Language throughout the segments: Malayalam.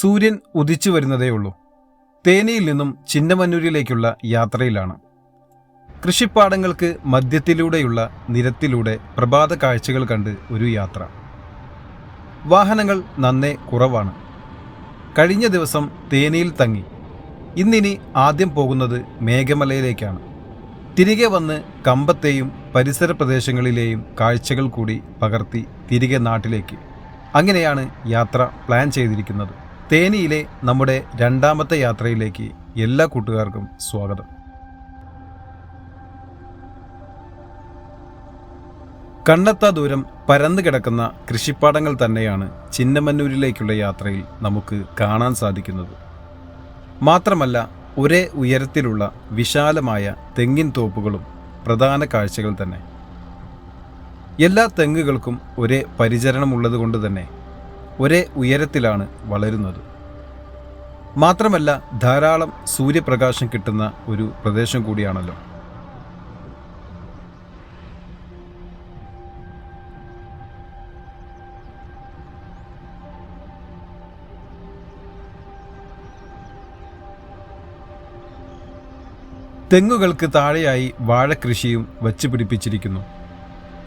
സൂര്യൻ ഉദിച്ചു വരുന്നതേയുള്ളൂ. തേനിയിൽ നിന്നും ചിന്നമന്നൂരിലേക്കുള്ള യാത്രയിലാണ്. കൃഷിപ്പാടങ്ങൾക്ക് മധ്യത്തിലൂടെയുള്ള നിരത്തിലൂടെ പ്രഭാത കാഴ്ചകൾ കണ്ട് ഒരു യാത്ര. വാഹനങ്ങൾ നന്നേ കുറവാണ്. കഴിഞ്ഞ ദിവസം തേനിയിൽ തങ്ങി. ഇന്നിനി ആദ്യം പോകുന്നത് മേഘമലയിലേക്കാണ്. തിരികെ വന്ന് കമ്പത്തെയും പരിസര പ്രദേശങ്ങളിലെയും കാഴ്ചകൾ കൂടി പകർത്തി തിരികെ നാട്ടിലേക്ക്. അങ്ങനെയാണ് യാത്ര പ്ലാൻ ചെയ്തിരിക്കുന്നത്. തേനിയിലെ നമ്മുടെ രണ്ടാമത്തെ യാത്രയിലേക്ക് എല്ലാ കൂട്ടുകാർക്കും സ്വാഗതം. കണ്ണെത്താ ദൂരം പരന്നു കിടക്കുന്ന കൃഷിപ്പാടങ്ങൾ തന്നെയാണ് ചിന്നമന്നൂരിലേക്കുള്ള യാത്രയിൽ നമുക്ക് കാണാൻ സാധിക്കുന്നത്. മാത്രമല്ല ഒരേ ഉയരത്തിലുള്ള വിശാലമായ തെങ്ങിൻ തോപ്പുകളും പ്രധാന കാഴ്ചകൾ തന്നെ. എല്ലാ തെങ്ങുകൾക്കും ഒരേ പരിചരണമുള്ളതുകൊണ്ട് തന്നെ ഒരേ ഉയരത്തിലാണ് വളരുന്നത്. മാത്രമല്ല ധാരാളം സൂര്യപ്രകാശം കിട്ടുന്ന ഒരു പ്രദേശം കൂടിയാണല്ലോ. തെങ്ങുകൾക്ക് താഴെയായി വാഴക്കൃഷിയും വച്ചു പിടിപ്പിച്ചിരിക്കുന്നു.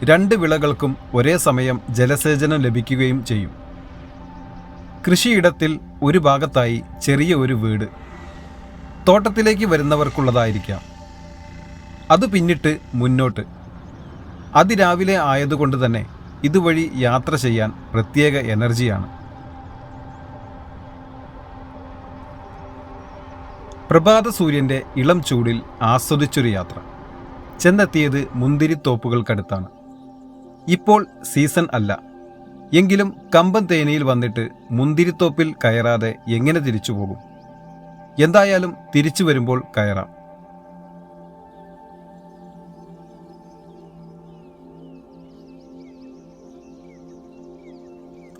രണ്ട് വിളകൾക്കും ഒരേ സമയം ജലസേചനം ലഭിക്കുകയും ചെയ്യും. കൃഷിയിടത്തിൽ ഒരു ഭാഗത്തായി ചെറിയ ഒരു വീട്. തോട്ടത്തിലേക്ക് വരുന്നവർക്കുള്ളതായിരിക്കാം. അത് പിന്നിട്ട് മുന്നോട്ട്. അതിരാവിലെ ആയതുകൊണ്ട് തന്നെ ഇതുവഴി യാത്ര ചെയ്യാൻ പ്രത്യേക എനർജിയാണ്. പ്രഭാത സൂര്യന്റെ ഇളം ചൂടിൽ ആസ്വദിച്ചൊരു യാത്ര. ചെന്നെത്തിയത് മുന്തിരിത്തോപ്പുകൾക്കടുത്താണ്. ഇപ്പോൾ സീസൺ അല്ല. എങ്കിലും കമ്പൻ തേനയിൽ വന്നിട്ട് മുന്തിരിത്തോപ്പിൽ കയറാതെ എങ്ങനെ തിരിച്ചു പോകും? എന്തായാലും തിരിച്ചു വരുമ്പോൾ കയറാം.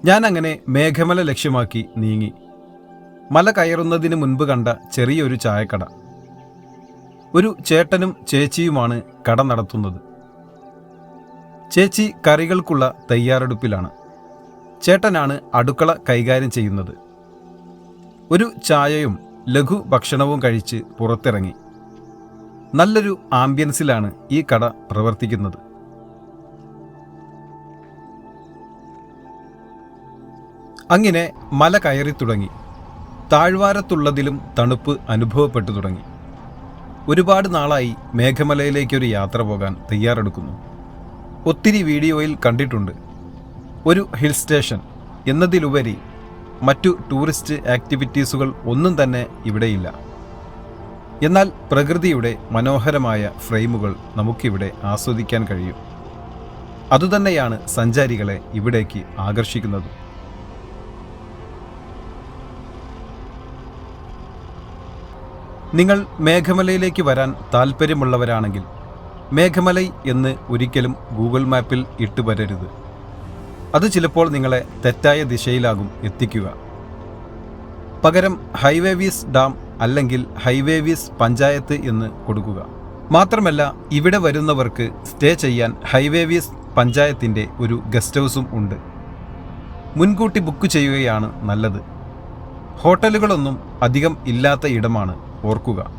ഞാൻ അങ്ങനെ മേഘമല ലക്ഷ്യമാക്കി നീങ്ങി. മല കയറുന്നതിന് മുൻപ് കണ്ട ചെറിയൊരു ചായക്കട. ഒരു ചേട്ടനും ചേച്ചിയുമാണ് കട നടത്തുന്നത്. ചേച്ചി കറികൾക്കുള്ള തയ്യാറെടുപ്പിലാണ്. ചേട്ടനാണ് അടുക്കള കൈകാര്യം ചെയ്യുന്നത്. ഒരു ചായയും ലഘു ഭക്ഷണവും കഴിച്ച് പുറത്തിറങ്ങി. നല്ലൊരു ആംബിയൻസിലാണ് ഈ കട പ്രവർത്തിക്കുന്നത്. അങ്ങനെ മല കയറി തുടങ്ങി. താഴ്വാരത്തുള്ളതിലും തണുപ്പ് അനുഭവപ്പെട്ടു തുടങ്ങി. ഒരുപാട് നാളായി മേഘമലയിലേക്കൊരു യാത്ര പോകാൻ തയ്യാറെടുക്കുന്നു. ഒത്തിരി വീഡിയോയിൽ കണ്ടിട്ടുണ്ട്. ഒരു ഹിൽ സ്റ്റേഷൻ എന്നതിലുപരി മറ്റു ടൂറിസ്റ്റ് ആക്ടിവിറ്റീസുകൾ ഒന്നും തന്നെ ഇവിടെയില്ല. എന്നാൽ പ്രകൃതിയുടെ മനോഹരമായ ഫ്രെയിമുകൾ നമുക്കിവിടെ ആസ്വദിക്കാൻ കഴിയും. അതുതന്നെയാണ് സഞ്ചാരികളെ ഇവിടേക്ക് ആകർഷിക്കുന്നത്. നിങ്ങൾ മേഘമലയിലേക്ക് വരാൻ താൽപ്പര്യമുള്ളവരാണെങ്കിൽ മേഘമലൈ എന്ന് ഒരിക്കലും ഗൂഗിൾ മാപ്പിൽ ഇട്ടുവരരുത്. അത് ചിലപ്പോൾ നിങ്ങളെ തെറ്റായ ദിശയിലാകും എത്തിക്കുക. പകരം ഹൈവേവീസ് ഡാം അല്ലെങ്കിൽ ഹൈവേവീസ് പഞ്ചായത്ത് എന്ന് കൊടുക്കുക. മാത്രമല്ല ഇവിടെ വരുന്നവർക്ക് സ്റ്റേ ചെയ്യാൻ ഹൈവേവീസ് പഞ്ചായത്തിന്റെ ഒരു ഗസ്റ്റ് ഹൗസും ഉണ്ട്. മുൻകൂട്ടി ബുക്ക് ചെയ്യുകയാണ് നല്ലത്. ഹോട്ടലുകളൊന്നും അധികം ഇല്ലാത്ത ഇടമാണ് ഓർക്കുക.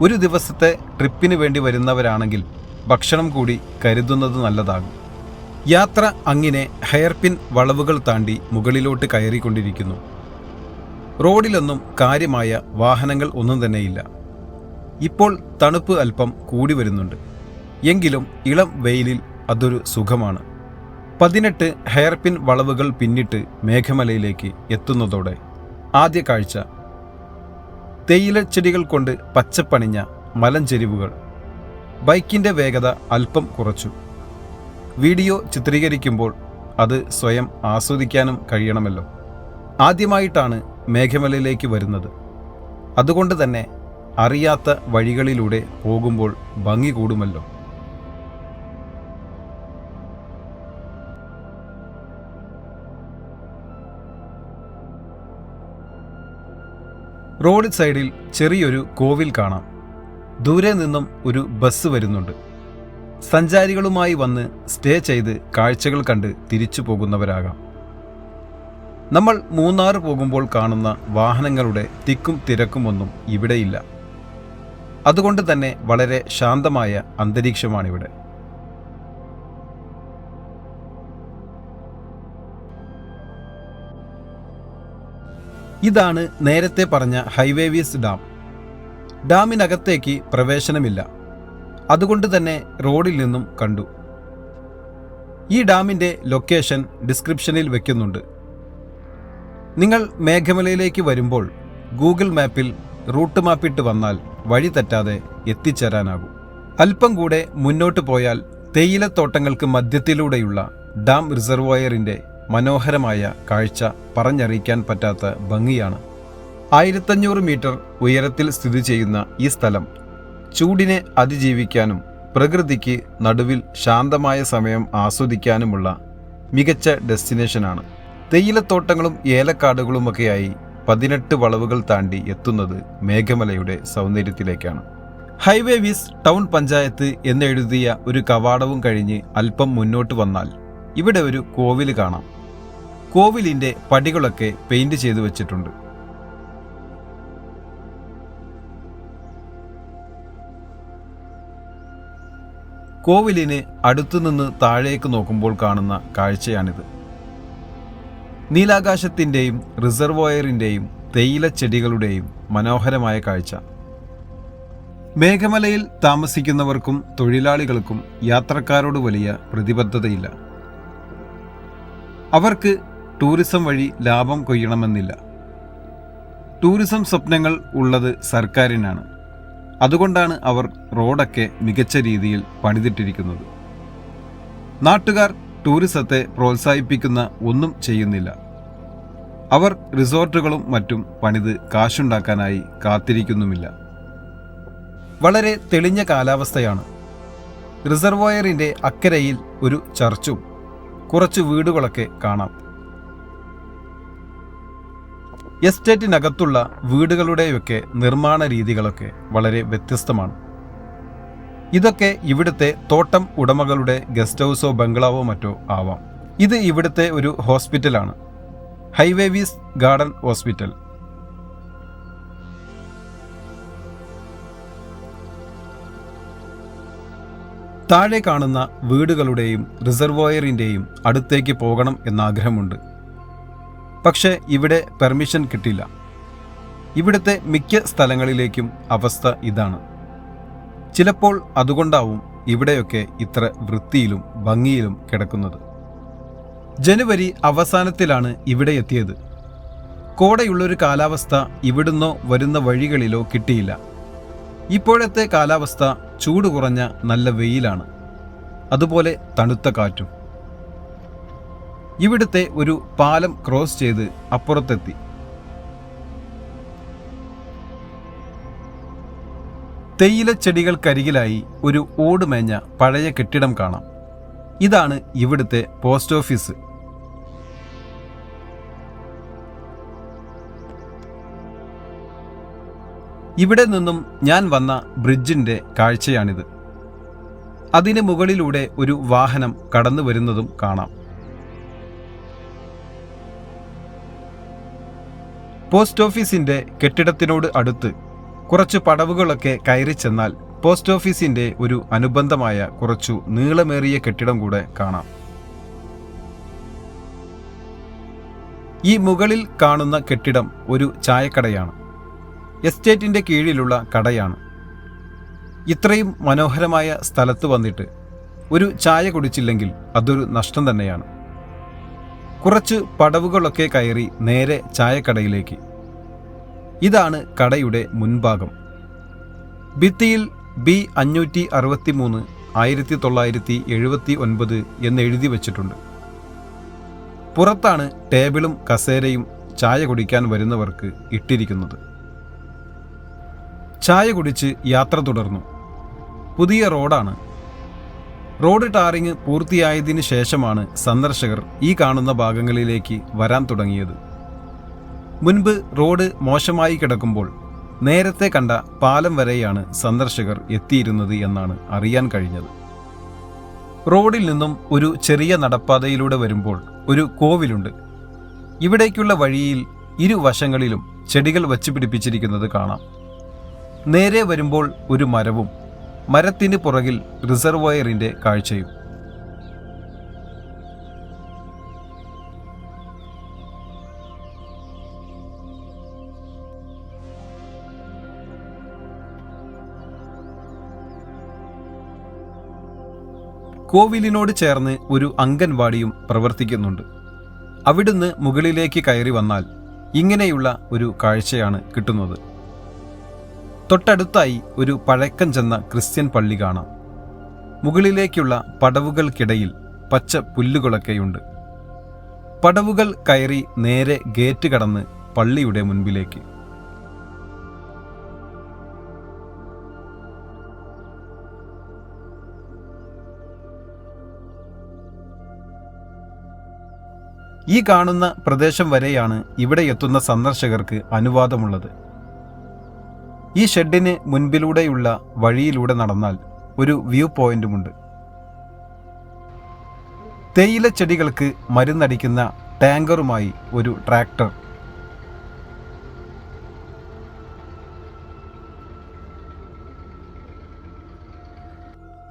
ഒരു ദിവസത്തെ ട്രിപ്പിന് വേണ്ടി വരുന്നവരാണെങ്കിൽ ഭക്ഷണം കൂടി കരുതുന്നത് നല്ലതാകും. യാത്ര അങ്ങിനെ ഹെയർപിൻ വളവുകൾ താണ്ടി മുകളിലോട്ട് കയറിക്കൊണ്ടിരിക്കുന്നു. റോഡിലൊന്നും കാര്യമായ വാഹനങ്ങൾ ഒന്നും തന്നെയില്ല. ഇപ്പോൾ തണുപ്പ് അല്പം കൂടി വരുന്നുണ്ട്. എങ്കിലും ഇളം വെയിലിൽ അതൊരു സുഖമാണ്. പതിനെട്ട് ഹെയർപിൻ വളവുകൾ പിന്നിട്ട് മേഘമലയിലേക്ക് എത്തുന്നതോടെ ആദ്യ കാഴ്ച. തേയിലച്ചെടികൾ കൊണ്ട് പച്ചപ്പണിഞ്ഞ മലഞ്ചെരിവുകൾ. ബൈക്കിന്റെ വേഗത അല്പം കുറച്ചു. വീഡിയോ ചിത്രീകരിക്കുമ്പോൾ അത് സ്വയം ആസ്വദിക്കാനും കഴിയണമല്ലോ. ആദ്യമായിട്ടാണ് മേഘമലയിലേക്ക് വരുന്നത്. അതുകൊണ്ട് തന്നെ അറിയാത്ത വഴികളിലൂടെ പോകുമ്പോൾ ഭംഗി കൂടുമല്ലോ. റോഡ് സൈഡിൽ ചെറിയൊരു കോവിൽ കാണാം. ദൂരെ നിന്നും ഒരു ബസ് വരുന്നുണ്ട്. സഞ്ചാരികളുമായി വന്ന് സ്റ്റേ ചെയ്ത് കാഴ്ചകൾ കണ്ട് തിരിച്ചു പോകുന്നവരാകാം. നമ്മൾ മൂന്നാർ പോകുമ്പോൾ കാണുന്ന വാഹനങ്ങളുടെ തിക്കും തിരക്കുമൊന്നും ഇവിടെയില്ല. അതുകൊണ്ട് തന്നെ വളരെ ശാന്തമായ അന്തരീക്ഷമാണിവിടെ. ഇതാണ് നേരത്തെ പറഞ്ഞ ഹൈവേവീസ് ഡാം. ഡാമിനകത്തേക്ക് പ്രവേശനമില്ല. അതുകൊണ്ട് തന്നെ റോഡിൽ നിന്നും കണ്ടു. ഈ ഡാമിന്റെ ലൊക്കേഷൻ ഡിസ്ക്രിപ്ഷനിൽ വെക്കുന്നുണ്ട്. നിങ്ങൾ മേഘമലയിലേക്ക് വരുമ്പോൾ ഗൂഗിൾ മാപ്പിൽ റൂട്ട് മാപ്പിട്ട് വന്നാൽ വഴി തെറ്റാതെ എത്തിച്ചേരാനാകും. അല്പം കൂടെ മുന്നോട്ട് പോയാൽ തേയിലത്തോട്ടങ്ങൾക്ക് മധ്യത്തിലൂടെയുള്ള ഡാം റിസർവോയറിന്റെ മനോഹരമായ കാഴ്ച പറഞ്ഞറിയിക്കാൻ പറ്റാത്ത ഭംഗിയാണ്. ആയിരത്തഞ്ഞൂറ് മീറ്റർ ഉയരത്തിൽ സ്ഥിതി ചെയ്യുന്ന ഈ സ്ഥലം ചൂടിനെ അതിജീവിക്കാനും പ്രകൃതിക്ക് നടുവിൽ ശാന്തമായ സമയം ആസ്വദിക്കാനുമുള്ള മികച്ച ഡെസ്റ്റിനേഷനാണ്. തേയിലത്തോട്ടങ്ങളും ഏലക്കാടുകളുമൊക്കെയായി പതിനെട്ട് വളവുകൾ താണ്ടി എത്തുന്നത് മേഘമലയുടെ സൗന്ദര്യത്തിലേക്കാണ്. ഹൈവേ വിസ് ടൗൺ പഞ്ചായത്ത് എന്നെഴുതിയ ഒരു കവാടവും കഴിഞ്ഞ് അല്പം മുന്നോട്ട് വന്നാൽ ഇവിടെ ഒരു കോവിൽ കാണാം. കോവിലിന്റെ പടികളൊക്കെ പെയിന്റ് ചെയ്തു വെച്ചിട്ടുണ്ട്. കോവിലിന് അടുത്തുനിന്ന് താഴേക്ക് നോക്കുമ്പോൾ കാണുന്ന കാഴ്ചയാണിത്. നീലാകാശത്തിന്റെയും റിസർവോയറിന്റെയും തേയിലച്ചെടികളുടെയും മനോഹരമായ കാഴ്ച. മേഘമലയിൽ താമസിക്കുന്നവർക്കും തൊഴിലാളികൾക്കും യാത്രക്കാരോട് വലിയ പ്രതിബദ്ധതയില്ല. അവർക്ക് ടൂറിസം വഴി ലാഭം കൊയ്യണമെന്നില്ല. ടൂറിസം സ്വപ്നങ്ങൾ ഉള്ളത് സർക്കാരിനാണ്. അതുകൊണ്ടാണ് അവർ റോഡൊക്കെ മികച്ച രീതിയിൽ പണിതിട്ടിരിക്കുന്നത്. നാട്ടുകാർ ടൂറിസത്തെ പ്രോത്സാഹിപ്പിക്കുന്ന ഒന്നും ചെയ്യുന്നില്ല. അവർ റിസോർട്ടുകളും മറ്റും പണിത് കാശുണ്ടാക്കാനായി കാത്തിരിക്കുന്നുമില്ല. വളരെ തെളിഞ്ഞ കാലാവസ്ഥയാണ്. റിസർവോയറിന്റെ അക്കരയിൽ ഒരു ചർച്ചും കുറച്ച് വീടുകളൊക്കെ കാണാം. എസ്റ്റേറ്റിനകത്തുള്ള വീടുകളുടെയൊക്കെ നിർമ്മാണ രീതികളൊക്കെ വളരെ വ്യത്യസ്തമാണ്. ഇതൊക്കെ ഇവിടുത്തെ തോട്ടം ഉടമകളുടെ ഗസ്റ്റ് ഹൗസോ ബംഗ്ലാവോ മറ്റോ ആവാം. ഇത് ഇവിടുത്തെ ഒരു ഹോസ്പിറ്റലാണ്. Highwavys garden hospital. താഴെ കാണുന്ന വീടുകളുടെയും റിസർവോയറിന്റെയും അടുത്തേക്ക് പോകണം എന്നാഗ്രഹമുണ്ട്. പക്ഷേ ഇവിടെ പെർമിഷൻ കിട്ടില്ല. ഇവിടുത്തെ മിക്ക സ്ഥലങ്ങളിലേക്കും അവസ്ഥ ഇതാണ്. ചിലപ്പോൾ അതുകൊണ്ടാവും ഇവിടെയൊക്കെ ഇത്ര വൃത്തിയിലും ഭംഗിയിലും കിടക്കുന്നത്. ജനുവരി അവസാനത്തിലാണ് ഇവിടെ എത്തിയത്. കോടയുള്ളൊരു കാലാവസ്ഥ ഇവിടുന്നോ വരുന്ന വഴികളിലോ കിട്ടിയില്ല. ഇപ്പോഴത്തെ കാലാവസ്ഥ ചൂട് കുറഞ്ഞ നല്ല വെയിലാണ്. അതുപോലെ തണുത്ത കാറ്റും. ഇവിടുത്തെ ഒരു പാലം ക്രോസ് ചെയ്ത് അപ്പുറത്തെത്തി. തേയില ചെടികൾക്കരികിലായി ഒരു ഓടുമേഞ്ഞ പഴയ കെട്ടിടം കാണാം. ഇതാണ് ഇവിടുത്തെ പോസ്റ്റ് ഓഫീസ്. ഇവിടെ നിന്നും ഞാൻ വന്ന ബ്രിഡ്ജിന്റെ കാഴ്ചയാണിത്. അതിന് മുകളിലൂടെ ഒരു വാഹനം കടന്നു വരുന്നതും കാണാം. പോസ്റ്റ് ഓഫീസിന്റെ കെട്ടിടത്തിനോട് അടുത്ത് കുറച്ച് പടവുകളൊക്കെ കയറി ചെന്നാൽ പോസ്റ്റ് ഓഫീസിന്റെ ഒരു അനുബന്ധമായ കുറച്ചു നീളമേറിയ കെട്ടിടം കൂടെ കാണാം. ഈ മുകളിൽ കാണുന്ന കെട്ടിടം ഒരു ചായക്കടയാണ്. എസ്റ്റേറ്റിന്റെ കീഴിലുള്ള കടയാണ്. ഇത്രയും മനോഹരമായ സ്ഥലത്ത് വന്നിട്ട് ഒരു ചായ കുടിച്ചില്ലെങ്കിൽ അതൊരു നഷ്ടം തന്നെയാണ്. കുറച്ച് പടവുകളൊക്കെ കയറി നേരെ ചായക്കടയിലേക്ക്. ഇതാണ് കടയുടെ മുൻഭാഗം. ഭിത്തിയിൽ ബി അഞ്ഞൂറ്റി അറുപത്തി മൂന്ന് ആയിരത്തി തൊള്ളായിരത്തി എഴുപത്തി ഒൻപത് എന്ന് എഴുതി വച്ചിട്ടുണ്ട്. പുറത്താണ് ടേബിളും കസേരയും ചായ കുടിക്കാൻ വരുന്നവർക്ക് ഇട്ടിരിക്കുന്നത്. ചായ കുടിച്ച് യാത്ര തുടർന്നു. പുതിയ റോഡാണ് റോഡ് ടാറിങ് പൂർത്തിയായതിനു ശേഷമാണ് സന്ദർശകർ ഈ കാണുന്ന ഭാഗങ്ങളിലേക്ക് വരാൻ തുടങ്ങിയത്. മുൻപ് റോഡ് മോശമായി കിടക്കുമ്പോൾ നേരത്തെ കണ്ട പാലം വരെയാണ് സന്ദർശകർ എത്തിയിരുന്നത് എന്നാണ് അറിയാൻ കഴിഞ്ഞത്. റോഡിൽ നിന്നും ഒരു ചെറിയ നടപ്പാതയിലൂടെ വരുമ്പോൾ ഒരു കോവിലുണ്ട്. ഇവിടേക്കുള്ള വഴിയിൽ ഇരുവശങ്ങളിലും ചെടികൾ വച്ചു പിടിപ്പിച്ചിരിക്കുന്നത് കാണാം. നേരെ വരുമ്പോൾ ഒരു മരവും മരത്തിന് പുറകിൽ റിസർവോയറിന്റെ കാഴ്ചയും. കോവിലിനോട് ചേർന്ന് ഒരു അംഗൻവാടിയും പ്രവർത്തിക്കുന്നുണ്ട്. അവിടുന്ന് മുകളിലേക്ക് കയറി വന്നാൽ ഇങ്ങനെയുള്ള ഒരു കാഴ്ചയാണ് കിട്ടുന്നത്. തൊട്ടടുത്തായി ഒരു പഴക്കം ചെന്ന ക്രിസ്ത്യൻ പള്ളി കാണാം. മുകളിലേക്കുള്ള പടവുകൾക്കിടയിൽ പച്ച പുല്ലുകളൊക്കെയുണ്ട്. പടവുകൾ കയറി നേരെ ഗേറ്റ് കടന്ന് പള്ളിയുടെ മുൻപിലേക്ക്. ഈ കാണുന്ന പ്രദേശം വരെയാണ് ഇവിടെ എത്തുന്ന സന്ദർശകർക്ക് അനുവാദമുള്ളത്. ഈ ഷെഡിന് മുൻപിലൂടെയുള്ള വഴിയിലൂടെ നടന്നാൽ ഒരു വ്യൂ പോയിന്റുമുണ്ട്. തേയില ചെടികൾക്ക് മരുന്നടിക്കുന്ന ടാങ്കറുമായി ഒരു ട്രാക്ടർ.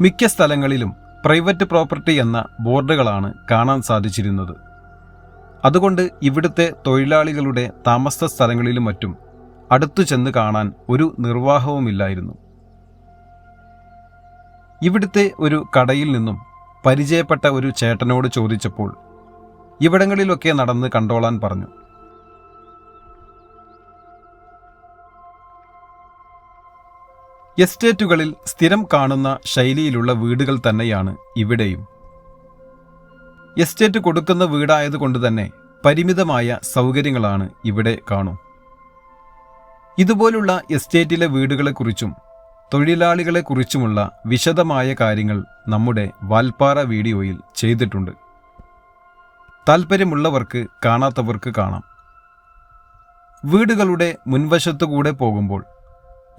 മിക്ക സ്ഥലങ്ങളിലും പ്രൈവറ്റ് പ്രോപ്പർട്ടി എന്ന ബോർഡുകളാണ് കാണാൻ സാധിച്ചിരുന്നത്. അതുകൊണ്ട് ഇവിടുത്തെ തൊഴിലാളികളുടെ താമസ സ്ഥലങ്ങളിലും മറ്റും അടുത്തു ചെന്ന് കാണാൻ ഒരു നിർവാഹവുമില്ലായിരുന്നു. ഇവിടുത്തെ ഒരു കടയിൽ നിന്നും പരിചയപ്പെട്ട ഒരു ചേട്ടനോട് ചോദിച്ചപ്പോൾ ഇവിടങ്ങളിലൊക്കെ നടന്ന് കണ്ടോളാൻ പറഞ്ഞു. എസ്റ്റേറ്റുകളിൽ സ്ഥിരം കാണുന്ന ശൈലിയിലുള്ള വീടുകൾ തന്നെയാണ് ഇവിടെയും. എസ്റ്റേറ്റ് കൊടുക്കുന്ന വീടായതുകൊണ്ട് തന്നെ പരിമിതമായ സൗകര്യങ്ങളാണ് ഇവിടെ കാണും. ഇതുപോലുള്ള എസ്റ്റേറ്റിലെ വീടുകളെക്കുറിച്ചും തൊഴിലാളികളെക്കുറിച്ചുമുള്ള വിശദമായ കാര്യങ്ങൾ നമ്മുടെ വാൽപ്പാറ വീഡിയോയിൽ ചെയ്തിട്ടുണ്ട്. താൽപ്പര്യമുള്ളവർക്ക് കാണാത്തവർക്ക് കാണാം. വീടുകളുടെ മുൻവശത്തുകൂടെ പോകുമ്പോൾ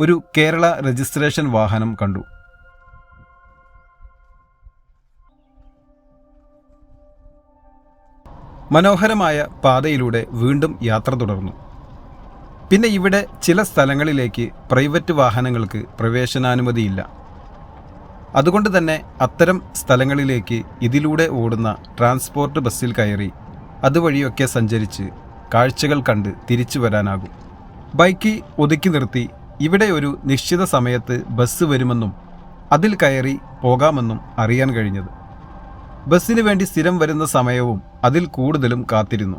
ഒരു കേരള രജിസ്ട്രേഷൻ വാഹനം കണ്ടു. മനോഹരമായ പാതയിലൂടെ വീണ്ടും യാത്ര തുടർന്നു. പിന്നെ ഇവിടെ ചില സ്ഥലങ്ങളിലേക്ക് പ്രൈവറ്റ് വാഹനങ്ങൾക്ക് പ്രവേശനാനുമതിയില്ല. അതുകൊണ്ട് തന്നെ അത്തരം സ്ഥലങ്ങളിലേക്ക് ഇതിലൂടെ ഓടുന്ന ട്രാൻസ്പോർട്ട് ബസ്സിൽ കയറി അതുവഴിയൊക്കെ സഞ്ചരിച്ച് കാഴ്ചകൾ കണ്ട് തിരിച്ചു വരാനാകും. ബൈക്ക് ഒതുക്കി നിർത്തി ഇവിടെ ഒരു നിശ്ചിത സമയത്ത് ബസ് വരുമെന്നും അതിൽ കയറി പോകാമെന്നും അറിയാൻ കഴിഞ്ഞത്. ബസ്സിന് വേണ്ടി സ്ഥിരം വരുന്ന സമയവും അതിൽ കൂടുതലും കാത്തിരുന്നു.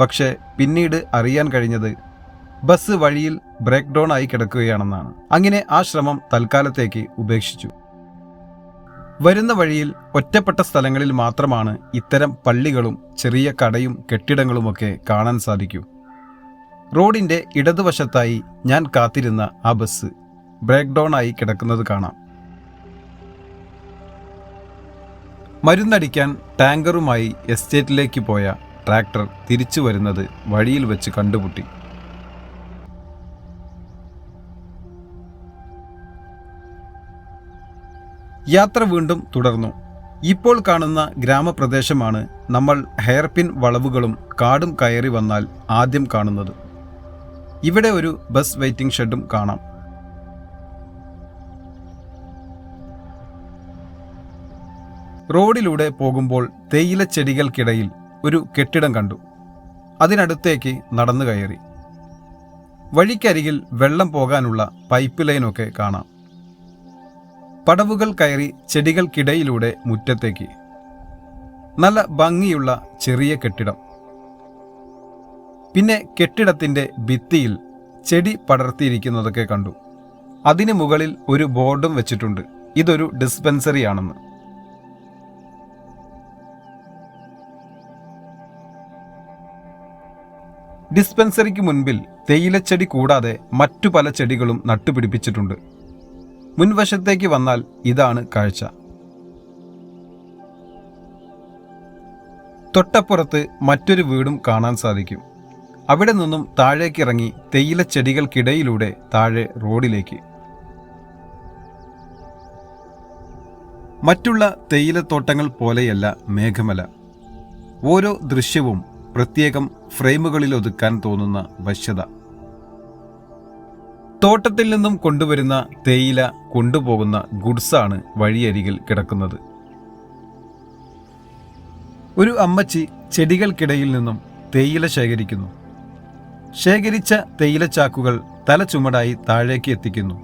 പക്ഷേ പിന്നീട് അറിയാൻ കഴിഞ്ഞത് ബസ് വഴിയിൽ ബ്രേക്ക് ഡൗൺ ആയി കിടക്കുകയാണെന്നാണ്. അങ്ങനെ ആ ശ്രമം തൽക്കാലത്തേക്ക് ഉപേക്ഷിച്ചു. വരുന്ന വഴിയിൽ ഒറ്റപ്പെട്ട സ്ഥലങ്ങളിൽ മാത്രമാണ് ഇത്തരം പള്ളികളും ചെറിയ കടയും കെട്ടിടങ്ങളുമൊക്കെ കാണാൻ സാധിക്കൂ. റോഡിന്റെ ഇടതുവശത്തായി ഞാൻ കാത്തിരുന്ന ആ ബസ് ബ്രേക്ക് ഡൗൺ ആയി കിടക്കുന്നത് കാണാം. മരുന്നടിക്കാൻ ടാങ്കറുമായി എസ്റ്റേറ്റിലേക്ക് പോയ ട്രാക്ടർ തിരിച്ചു വരുന്നത് വഴിയിൽ വെച്ച് കണ്ടുമുട്ടി. യാത്ര വീണ്ടും തുടർന്നു. ഇപ്പോൾ കാണുന്ന ഗ്രാമപ്രദേശമാണ് നമ്മൾ ഹെയർപിൻ വളവുകളും കാടും കയറി വന്നാൽ ആദ്യം കാണുന്നത്. ഇവിടെ ഒരു ബസ് വെയിറ്റിംഗ് ഷെഡും കാണാം. റോഡിലൂടെ പോകുമ്പോൾ തേയില ചെടികൾക്കിടയിൽ ഒരു കെട്ടിടം കണ്ടു. അതിനടുത്തേക്ക് നടന്നു കയറി. വഴിക്കരികിൽ വെള്ളം പോകാനുള്ള പൈപ്പ് ലൈനൊക്കെ കാണാം. പടവുകൾ കയറി ചെടികൾക്കിടയിലൂടെ മുറ്റത്തേക്ക്. നല്ല ഭംഗിയുള്ള ചെറിയ കെട്ടിടം. പിന്നെ കെട്ടിടത്തിന്റെ ഭിത്തിയിൽ ചെടി പടർത്തിയിരിക്കുന്നതൊക്കെ കണ്ടു. അതിനു മുകളിൽ ഒരു ബോർഡും വെച്ചിട്ടുണ്ട്. ഇതൊരു ഡിസ്പെൻസറി ആണെന്ന് ഡിസ്പെൻസറിക്ക് മുൻപിൽ തേയിലച്ചെടി കൂടാതെ മറ്റു പല ചെടികളും നട്ടുപിടിപ്പിച്ചിട്ടുണ്ട്. മുൻവശത്തേക്ക് വന്നാൽ ഇതാണ് കാഴ്ച. തൊട്ടപ്പുറത്ത് മറ്റൊരു വീടും കാണാൻ സാധിക്കും. അവിടെ നിന്നും താഴേക്കിറങ്ങി തേയിലച്ചെടികൾക്കിടയിലൂടെ താഴെ റോഡിലേക്ക്. മറ്റുള്ള തേയിലത്തോട്ടങ്ങൾ പോലെയല്ല മേഘമല. ഓരോ ദൃശ്യവും പ്രത്യേകം ഫ്രെയിമുകളിൽ ഒതുക്കാൻ തോന്നുന്ന വശ്യത. തോട്ടത്തിൽ നിന്നും കൊണ്ടുവരുന്ന തേയില കൊണ്ടുപോകുന്ന ഗുഡ്സാണ് വഴിയരികിൽ കിടക്കുന്നത്. ഒരു അമ്മച്ചി ചെടികൾക്കിടയിൽ നിന്നും തേയില ശേഖരിക്കുന്നു. ശേഖരിച്ച തേയില ചാക്കുകൾ തല ചുമടായി താഴേക്ക് എത്തിക്കുന്നു.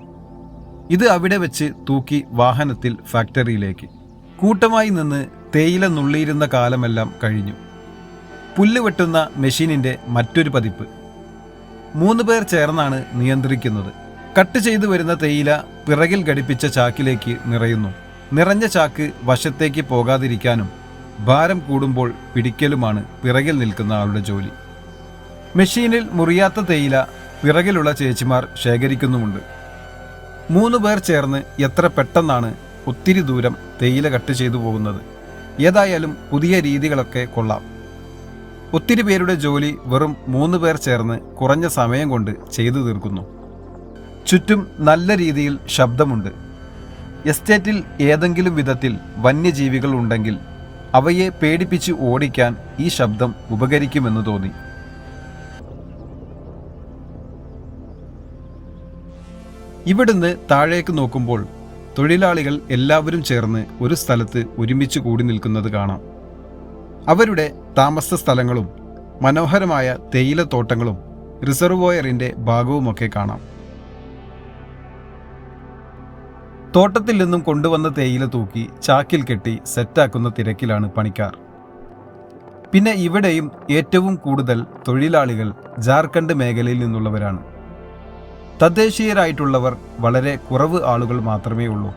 ഇത് അവിടെ വെച്ച് തൂക്കി വാഹനത്തിൽ ഫാക്ടറിയിലേക്ക്. കൂട്ടമായി നിന്ന് തേയില നുള്ളിയിരുന്ന കാലമെല്ലാം കഴിഞ്ഞു. പുല്ല് വെട്ടുന്ന മെഷീനിന്റെ മറ്റൊരു പതിപ്പ്. മൂന്ന് പേർ ചേർന്നാണ് നിയന്ത്രിക്കുന്നത്. കട്ട് ചെയ്തു വരുന്ന തേയില പിറകിൽ ഘടിപ്പിച്ച ചാക്കിലേക്ക് നിറയുന്നു. നിറഞ്ഞ ചാക്ക് വശത്തേക്ക് പോകാതിരിക്കാനും ഭാരം കൂടുമ്പോൾ പിടിക്കലുമാണ് പിറകിൽ നിൽക്കുന്ന ആളുടെ ജോലി. മെഷീനിൽ മുറിയാത്ത തേയില പിറകിലുള്ള ചേച്ചിമാർ ശേഖരിക്കുന്നുമുണ്ട്. മൂന്ന് പേർ ചേർന്ന് എത്ര പെട്ടെന്നാണ് ഒത്തിരി ദൂരം തേയില കട്ട് ചെയ്തു പോകുന്നത്. ഏതായാലും പുതിയ രീതികളൊക്കെ കൊള്ളാം. ഒത്തിരി പേരുടെ ജോലി വെറും മൂന്ന് പേർ ചേർന്ന് കുറഞ്ഞ സമയം കൊണ്ട് ചെയ്തു തീർക്കുന്നു. ചുറ്റും നല്ല രീതിയിൽ ശബ്ദമുണ്ട്. എസ്റ്റേറ്റിൽ ഏതെങ്കിലും വിധത്തിൽ വന്യജീവികൾ ഉണ്ടെങ്കിൽ അവയെ പേടിപ്പിച്ച് ഓടിക്കാൻ ഈ ശബ്ദം ഉപകരിക്കുമെന്ന് തോന്നി. ഇവിടുന്ന് താഴേക്ക് നോക്കുമ്പോൾ തൊഴിലാളികൾ എല്ലാവരും ചേർന്ന് ഒരു സ്ഥലത്ത് ഒരുമിച്ച് കൂടി നിൽക്കുന്നത് കാണാം. അവരുടെ താമസ സ്ഥലങ്ങളും മനോഹരമായ തേയിലത്തോട്ടങ്ങളും റിസർവോയറിന്റെ ഭാഗവുമൊക്കെ കാണാം. തോട്ടത്തിൽ നിന്നും കൊണ്ടുവന്ന തേയില തൂക്കി ചാക്കിൽ കെട്ടി സെറ്റാക്കുന്ന തിരക്കിലാണ് പണിക്കാർ. പിന്നെ ഇവിടെയും ഏറ്റവും കൂടുതൽ തൊഴിലാളികൾ ജാർഖണ്ഡ് മേഖലയിൽ നിന്നുള്ളവരാണ്. തദ്ദേശീയരായിട്ടുള്ളവർ വളരെ കുറവ് ആളുകൾ മാത്രമേ ഉള്ളൂ.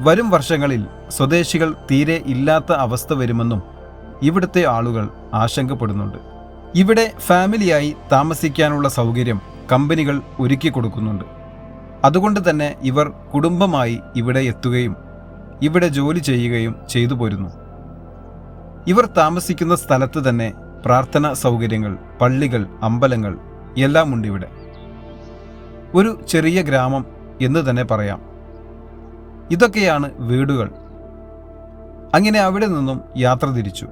വരും വർഷങ്ങളിൽ സ്വദേശികൾ തീരെ ഇല്ലാത്ത അവസ്ഥ വരുമെന്നും ഇവിടുത്തെ ആളുകൾ ആശങ്കപ്പെടുന്നുണ്ട്. ഇവിടെ ഫാമിലിയായി താമസിക്കാനുള്ള സൗകര്യം കമ്പനികൾ ഒരുക്കി കൊടുക്കുന്നുണ്ട്. അതുകൊണ്ട് തന്നെ ഇവർ കുടുംബമായി ഇവിടെ എത്തുകയും ഇവിടെ ജോലി ചെയ്യുകയും ചെയ്തു പോരുന്നു. ഇവർ താമസിക്കുന്ന സ്ഥലത്ത് തന്നെ പ്രാർത്ഥനാ സൗകര്യങ്ങൾ പള്ളികൾ അമ്പലങ്ങൾ എല്ലാം ഉണ്ട് ഇവിടെ. ഒരു ചെറിയ ഗ്രാമം എന്ന് തന്നെ പറയാം. ഇതൊക്കെയാണ് വീടുകൾ. അങ്ങനെ അവിടെ നിന്നും യാത്ര തിരിച്ചു.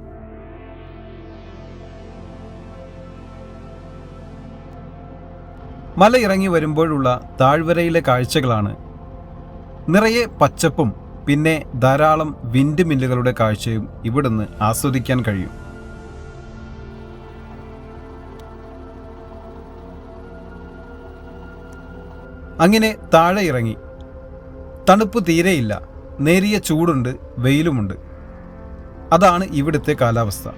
മല ഇറങ്ങി വരുമ്പോഴുള്ള താഴ്വരയിലെ കാഴ്ചകളാണ്. നിറയെ പച്ചപ്പും പിന്നെ ധാരാളം വിൻഡ് മില്ലുകളുടെ കാഴ്ചയും ഇവിടുന്ന് ആസ്വദിക്കാൻ കഴിയും. അങ്ങനെ താഴെ ഇറങ്ങി. തണുപ്പ് തീരെയില്ല നേരിയ ചൂടുണ്ട് വെയിലുമുണ്ട്. അതാണ് ഇവിടുത്തെ കാലാവസ്ഥ.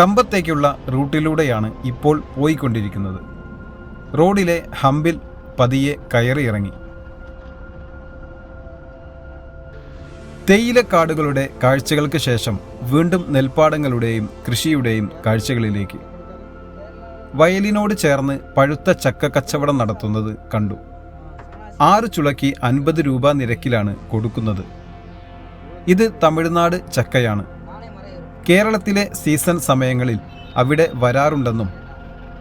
കമ്പത്തേക്കുള്ള റൂട്ടിലൂടെയാണ് ഇപ്പോൾ പോയിക്കൊണ്ടിരിക്കുന്നത്. റോഡിലെ ഹമ്പിൽ പതിയെ കയറിയിറങ്ങി തേയിലക്കാടുകളുടെ കാഴ്ചകൾക്ക് ശേഷം വീണ്ടും നെൽപ്പാടങ്ങളുടെയും കൃഷിയുടെയും കാഴ്ചകളിലേക്ക്. വയലിനോട് ചേർന്ന് പഴുത്ത ചക്ക കച്ചവടം നടത്തുന്നത് കണ്ടു. ആറ് ചുളക്കി അൻപത് രൂപ നിരക്കിലാണ് കൊടുക്കുന്നത്. ഇത് തമിഴ്നാട് ചക്കയാണ്. കേരളത്തിലെ സീസൺ സമയങ്ങളിൽ അവിടെ വരാറുണ്ടെന്നും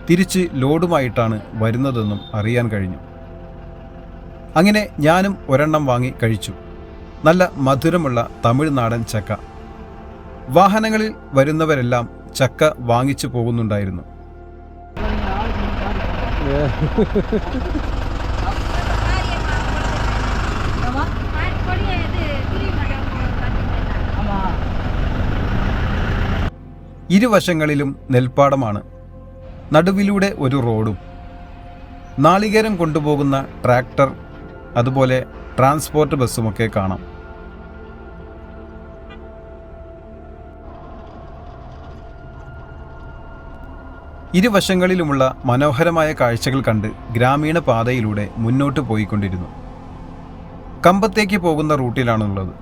തിരിച്ച് ലോഡുമായിട്ടാണ് വരുന്നതെന്നും അറിയാൻ കഴിഞ്ഞു. അങ്ങനെ ഞാനും ഒരെണ്ണം വാങ്ങി കഴിച്ചു. നല്ല മധുരമുള്ള തമിഴ്നാടൻ ചക്ക. വാഹനങ്ങളിൽ വരുന്നവരെല്ലാം ചക്ക വാങ്ങിച്ചു പോകുന്നുണ്ടായിരുന്നു. ഇരുവശങ്ങളിലും നെൽപ്പാടമാണ്. നടുവിലൂടെ ഒരു റോഡും. നാളികേരം കൊണ്ടുപോകുന്ന ട്രാക്ടർ അതുപോലെ ട്രാൻസ്പോർട്ട് ബസ്സുമൊക്കെ കാണാം. ഇരുവശങ്ങളിലുമുള്ള മനോഹരമായ കാഴ്ചകൾ കണ്ട് ഗ്രാമീണ പാതയിലൂടെ മുന്നോട്ട് പോയിക്കൊണ്ടിരുന്നു. കമ്പത്തേക്ക് പോകുന്ന റൂട്ടിലാണുള്ളത്.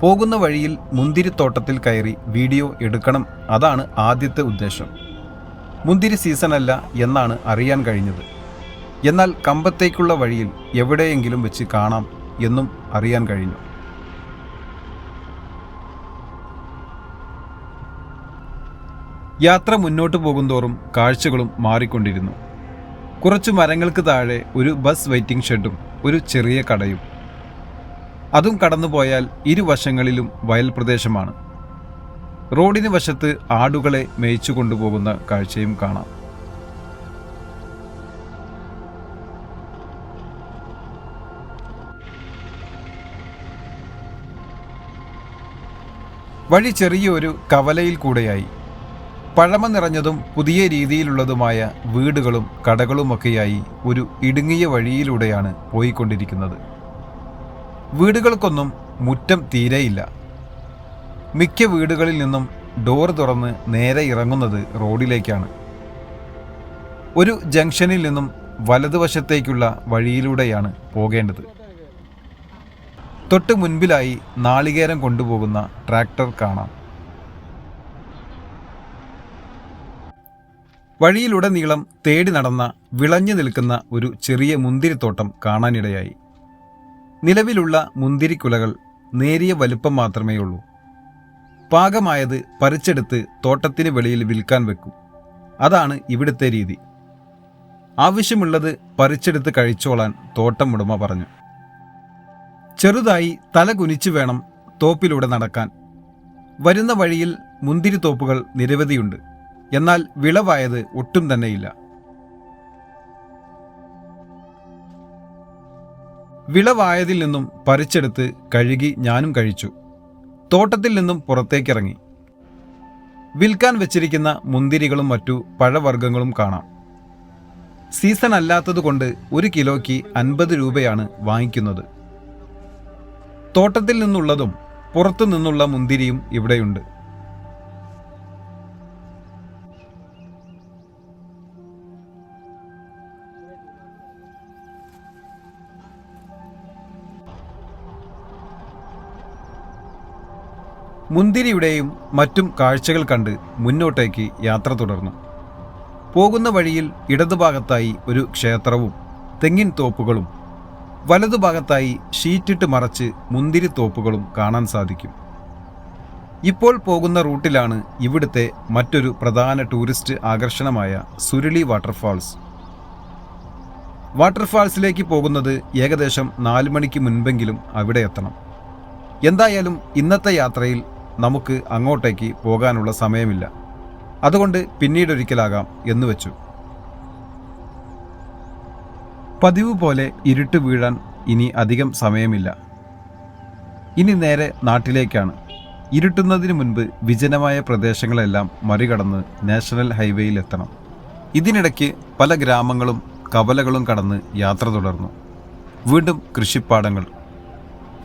പോകുന്ന വഴിയിൽ മുന്തിരിത്തോട്ടത്തിൽ കയറി വീഡിയോ എടുക്കണം അതാണ് ആദ്യത്തെ ഉദ്ദേശം. മുന്തിരി സീസണല്ല എന്നാണ് അറിയാൻ കഴിഞ്ഞത്. എന്നാൽ കമ്പത്തേക്കുള്ള വഴിയിൽ എവിടെയെങ്കിലും വെച്ച് കാണാം എന്നും അറിയാൻ കഴിഞ്ഞു. യാത്ര മുന്നോട്ട് പോകുന്തോറും കാഴ്ചകളും മാറിക്കൊണ്ടിരുന്നു. കുറച്ച് മരങ്ങൾക്ക് താഴെ ഒരു ബസ് വെയിറ്റിംഗ് ഷെഡും ഒരു ചെറിയ കടയും. അതും കടന്നുപോയാൽ ഇരുവശങ്ങളിലും വയൽ പ്രദേശമാണ് റോഡിന് വശത്ത് ആടുകളെ മേയിച്ചു കൊണ്ടുപോകുന്ന കാഴ്ചയും കാണാം. വഴി ചെറിയൊരു കവലയിൽ കൂടെയായി. പഴമ നിറഞ്ഞതും പുതിയ രീതിയിലുള്ളതുമായ വീടുകളും കടകളുമൊക്കെയായി ഒരു ഇടുങ്ങിയ വഴിയിലൂടെയാണ് പോയിക്കൊണ്ടിരിക്കുന്നത്. വീടുകൾക്കൊന്നും മുറ്റം തീരെയില്ല. മിക്ക വീടുകളിൽ നിന്നും ഡോർ തുറന്ന് നേരെ ഇറങ്ങുന്നത് റോഡിലേക്കാണ്. ഒരു ജംഗ്ഷനിൽ നിന്നും വലതുവശത്തേക്കുള്ള വഴിയിലൂടെയാണ് പോകേണ്ടത്. തൊട്ട് മുൻപിലായി നാളികേരം കൊണ്ടുപോകുന്ന ട്രാക്ടർ കാണാം. വഴിയിലുടനീളം തേടി നടന്ന വിളഞ്ഞു നിൽക്കുന്ന ഒരു ചെറിയ മുന്തിരിത്തോട്ടം കാണാനിടയായി. നിലവിലുള്ള മുന്തിരിക്കുലകൾ നേരിയ വലുപ്പം മാത്രമേ ഉള്ളൂ പാകമായത് പറിച്ചെടുത്ത് തോട്ടത്തിന് വെളിയിൽ വിൽക്കാൻ വെക്കും. അതാണ് ഇവിടുത്തെ രീതി. ആവശ്യമുള്ളത് പറിച്ചെടുത്ത് കഴിച്ചോളാൻ തോട്ടം ഉടമ പറഞ്ഞു. ചെറുതായി തല കുനിച്ചു വേണം തോപ്പിലൂടെ നടക്കാൻ. വരുന്ന വഴിയിൽ മുന്തിരിത്തോപ്പുകൾ നിരവധിയുണ്ട്. എന്നാൽ വിളവായത് ഒട്ടും തന്നെയില്ല. വിളവായതിൽ നിന്നും പറിച്ചെടുത്ത് കഴുകി ഞാനും കഴിച്ചു. തോട്ടത്തിൽ നിന്നും പുറത്തേക്കിറങ്ങി. വിൽക്കാൻ വെച്ചിരിക്കുന്ന മുന്തിരികളും മറ്റു പഴവർഗങ്ങളും കാണാം. സീസൺ അല്ലാത്തതുകൊണ്ട് ഒരു കിലോയ്ക്ക് അൻപത് രൂപയാണ് വാങ്ങിക്കുന്നത്. തോട്ടത്തിൽ നിന്നുള്ളതും പുറത്തു നിന്നുള്ള മുന്തിരിയും ഇവിടെയുണ്ട്. മുന്തിരിയുടെയും മറ്റും കാഴ്ചകൾ കണ്ട് മുന്നോട്ടേക്ക് യാത്ര തുടർന്നു. പോകുന്ന വഴിയിൽ ഇടതുഭാഗത്തായി ഒരു ക്ഷേത്രവും തെങ്ങിൻ തോപ്പുകളും വലതുഭാഗത്തായി ഷീറ്റിട്ട് മറച്ച് മുന്തിരി തോപ്പുകളും കാണാൻ സാധിക്കും. ഇപ്പോൾ പോകുന്ന റൂട്ടിലാണ് ഇവിടുത്തെ മറ്റൊരു പ്രധാന ടൂറിസ്റ്റ് ആകർഷണമായ സുരുളി വാട്ടർഫാൾസ്. വാട്ടർഫാൾസിലേക്ക് പോകുന്നത് ഏകദേശം നാല് മണിക്ക് മുൻപെങ്കിലും അവിടെ എത്തണം. എന്തായാലും ഇന്നത്തെ യാത്രയിൽ നമുക്ക് അങ്ങോട്ടേക്ക് പോകാനുള്ള സമയമില്ല. അതുകൊണ്ട് പിന്നീടൊരിക്കലാകാം എന്ന് വെച്ചു. പതിവ് പോലെ ഇരുട്ട് വീഴാൻ ഇനി അധികം സമയമില്ല. ഇനി നേരെ നാട്ടിലേക്കാണ്. ഇരുട്ടുന്നതിന് മുൻപ് വിജനമായ പ്രദേശങ്ങളെല്ലാം മറികടന്ന് നാഷണൽ ഹൈവേയിൽ എത്തണം. ഇതിനിടയ്ക്ക് പല ഗ്രാമങ്ങളും കവലകളും കടന്ന് യാത്ര തുടർന്നു. വീണ്ടും കൃഷിപ്പാടങ്ങൾ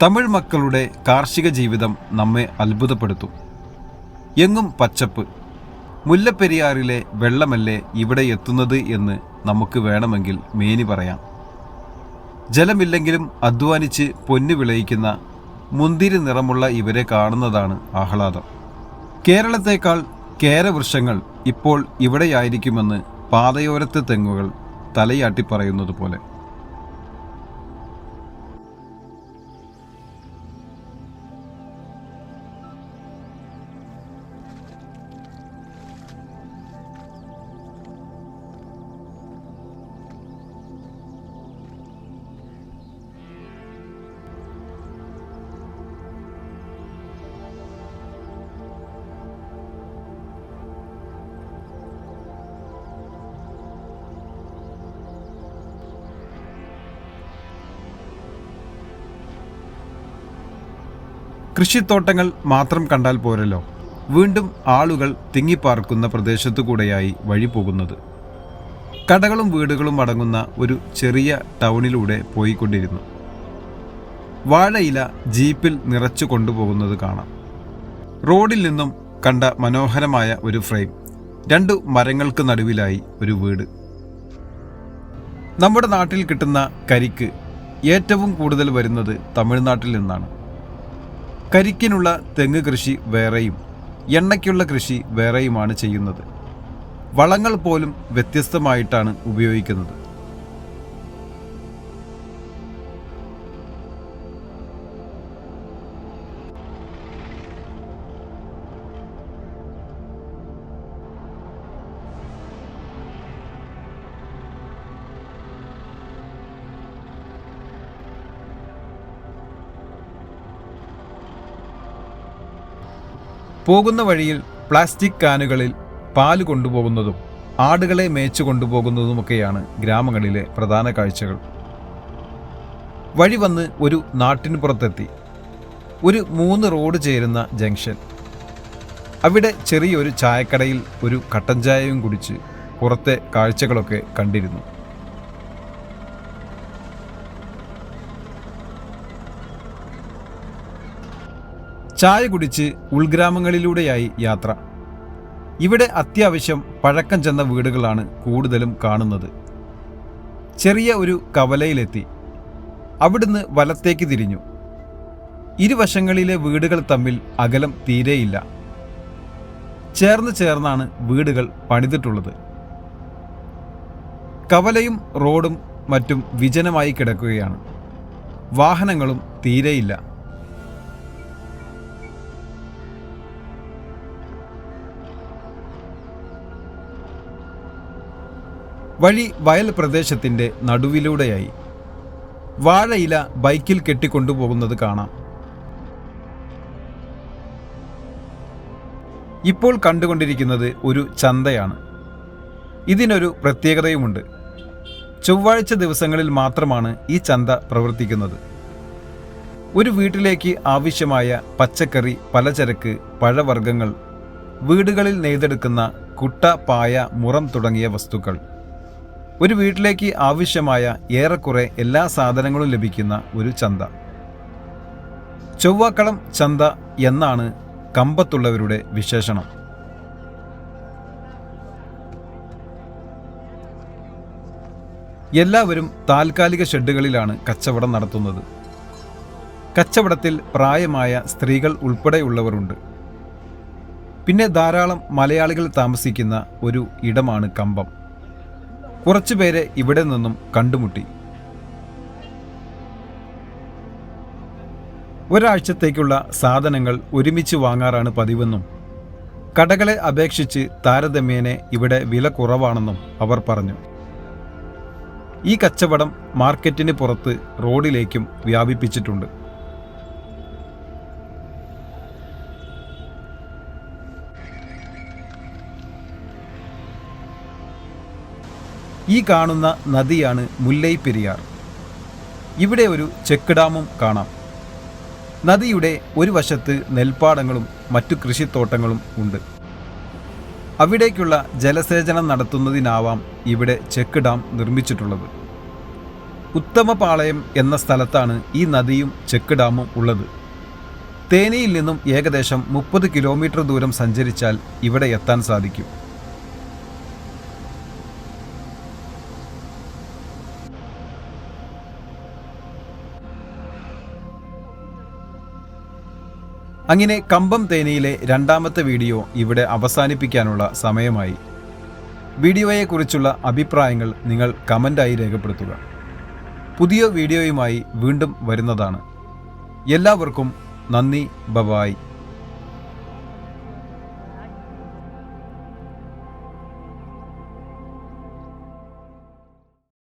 തമിഴ് മക്കളുടെ കാർഷിക ജീവിതം നമ്മെ അത്ഭുതപ്പെടുത്തും. എങ്ങും പച്ചപ്പ്. മുല്ലപ്പെരിയാറിലെ വെള്ളമല്ലേ ഇവിടെ എത്തുന്നത് എന്ന് നമുക്ക് വേണമെങ്കിൽ മേനി പറയാം. ജലമില്ലെങ്കിലും അധ്വാനിച്ച് പൊന്നു വിളയിക്കുന്ന മുന്തിരി നിറമുള്ള ഇവരെ കാണുന്നതാണ് ആഹ്ലാദം. കേരളത്തേക്കാൾ കേരവൃക്ഷങ്ങൾ ഇപ്പോൾ ഇവിടെയായിരിക്കുമെന്ന് പാതയോരത്തെ തെങ്ങുകൾ തലയാട്ടി പറയുന്നത് പോലെ കൃഷിത്തോട്ടങ്ങൾ മാത്രം കണ്ടാൽ പോരല്ലോ. വീണ്ടും ആളുകൾ തിങ്ങിപ്പാർക്കുന്ന പ്രദേശത്തു കൂടെയായി വഴി പോകുന്നത്. കടകളും വീടുകളും അടങ്ങുന്ന ഒരു ചെറിയ ടൗണിലൂടെ പോയിക്കൊണ്ടിരുന്നു. വാഴയില ജീപ്പിൽ നിറച്ചു കൊണ്ടുപോകുന്നത് കാണാം. റോഡിൽ നിന്നും കണ്ട മനോഹരമായ ഒരു ഫ്രെയിം. രണ്ടു മരങ്ങൾക്ക് നടുവിലായി ഒരു വീട്. നമ്മുടെ നാട്ടിൽ കിട്ടുന്ന കരിക്ക് ഏറ്റവും കൂടുതൽ വരുന്നത് തമിഴ്നാട്ടിൽ നിന്നാണ്. കരിക്കിനുള്ള തെങ്ങ് കൃഷി വേറെയും എണ്ണയ്ക്കുള്ള കൃഷി വേറെയുമാണ് ചെയ്യുന്നത്. വളങ്ങൾ പോലും വ്യത്യസ്തമായിട്ടാണ് ഉപയോഗിക്കുന്നത്. പോകുന്ന വഴിയിൽ പ്ലാസ്റ്റിക് കാനുകളിൽ പാൽ കൊണ്ടുപോകുന്നതും ആടുകളെ മേച്ചു കൊണ്ടുപോകുന്നതുമൊക്കെയാണ് ഗ്രാമങ്ങളിലെ പ്രധാന കാഴ്ചകൾ. വഴി വന്ന് ഒരു നാട്ടിന് പുറത്തെത്തി. ഒരു മൂന്ന് റോഡ് ചേരുന്ന ജംഗ്ഷൻ. അവിടെ ചെറിയൊരു ചായക്കടയിൽ ഒരു കട്ടൻ ചായയും കുടിച്ച് പുറത്തെ കാഴ്ചകളൊക്കെ കണ്ടിരുന്നു. ചായ കുടിച്ച് ഉൾഗ്രാമങ്ങളിലൂടെയായി യാത്ര. ഇവിടെ അത്യാവശ്യം പഴക്കം ചെന്ന വീടുകളാണ് കൂടുതലും കാണുന്നത്. ചെറിയ ഒരു കവലയിലെത്തി. അവിടുന്ന് വലത്തേക്ക് തിരിഞ്ഞു. ഇരുവശങ്ങളിലെ വീടുകൾ തമ്മിൽ അകലം തീരെയില്ല. ചേർന്ന് ചേർന്നാണ് വീടുകൾ പണിതിട്ടുള്ളത്. കവലയും റോഡും മറ്റും വിജനമായി കിടക്കുകയാണ്. വാഹനങ്ങളും തീരെയില്ല. വഴി വയൽ പ്രദേശത്തിന്റെ നടുവിലൂടെയായി. വാഴയില ബൈക്കിൽ കെട്ടിക്കൊണ്ടുപോകുന്നത് കാണാം. ഇപ്പോൾ കണ്ടുകൊണ്ടിരിക്കുന്നത് ഒരു ചന്തയാണ്. ഇതിനൊരു പ്രത്യേകതയുമുണ്ട്. ചൊവ്വാഴ്ച ദിവസങ്ങളിൽ മാത്രമാണ് ഈ ചന്ത പ്രവർത്തിക്കുന്നത്. ഒരു വീട്ടിലേക്ക് ആവശ്യമായ പച്ചക്കറി പലചരക്ക് പഴവർഗങ്ങൾ വീടുകളിൽ നെയ്തെടുക്കുന്ന കുട്ട പായ മുറം തുടങ്ങിയ വസ്തുക്കൾ. ഒരു വീട്ടിലേക്ക് ആവശ്യമായ ഏറെക്കുറെ എല്ലാ സാധനങ്ങളും ലഭിക്കുന്ന ഒരു ചന്ത. ചൊവ്വാക്കളം ചന്ത എന്നാണ് കമ്പത്തുള്ളവരുടെ വിശേഷണം. എല്ലാവരും താൽക്കാലിക ഷെഡുകളിലാണ് കച്ചവടം നടത്തുന്നത്. കച്ചവടത്തിൽ പ്രായമായ സ്ത്രീകൾ ഉൾപ്പെടെയുള്ളവരുണ്ട്. പിന്നെ ധാരാളം മലയാളികൾ താമസിക്കുന്ന ഒരു ഇടമാണ് കമ്പം. കുറച്ചുപേരെ ഇവിടെ നിന്നും കണ്ടുമുട്ടി. ഒരാഴ്ചത്തേക്കുള്ള സാധനങ്ങൾ ഒരുമിച്ച് വാങ്ങാറാണ് പതിവെന്നും കടകളെ അപേക്ഷിച്ച് താരതമ്യേനെ ഇവിടെ വില കുറവാണെന്നും അവർ പറഞ്ഞു. ഈ കച്ചവടം മാർക്കറ്റിന് പുറത്ത് റോഡിലേക്കും വ്യാപിപ്പിച്ചിട്ടുണ്ട്. ഈ കാണുന്ന നദിയാണ് മുല്ലൈ പെരിയാർ. ഇവിടെ ഒരു ചെക്ക് ഡാമും കാണാം. നദിയുടെ ഒരു വശത്ത് നെൽപ്പാടങ്ങളും മറ്റു കൃഷിത്തോട്ടങ്ങളും ഉണ്ട്. അവിടേക്കുള്ള ജലസേചനം നടത്തുന്നതിനാവാം ഇവിടെ ചെക്ക് ഡാം നിർമ്മിച്ചിട്ടുള്ളത്. ഉത്തമപാളയം എന്ന സ്ഥലത്താണ് ഈ നദിയും ചെക്ക് ഡാമും ഉള്ളത്. തേനിയിൽ നിന്നും ഏകദേശം മുപ്പത് കിലോമീറ്റർ ദൂരം സഞ്ചരിച്ചാൽ ഇവിടെ എത്താൻ സാധിക്കും. അങ്ങനെ കമ്പം തേനിയിലെ രണ്ടാമത്തെ വീഡിയോ ഇവിടെ അവസാനിപ്പിക്കാനുള്ള സമയമായി. വീഡിയോയെക്കുറിച്ചുള്ള അഭിപ്രായങ്ങൾ നിങ്ങൾ കമന്റായി രേഖപ്പെടുത്തുക. പുതിയ വീഡിയോയുമായി വീണ്ടും വരുന്നതാണ്. എല്ലാവർക്കും നന്ദി ബബായ്.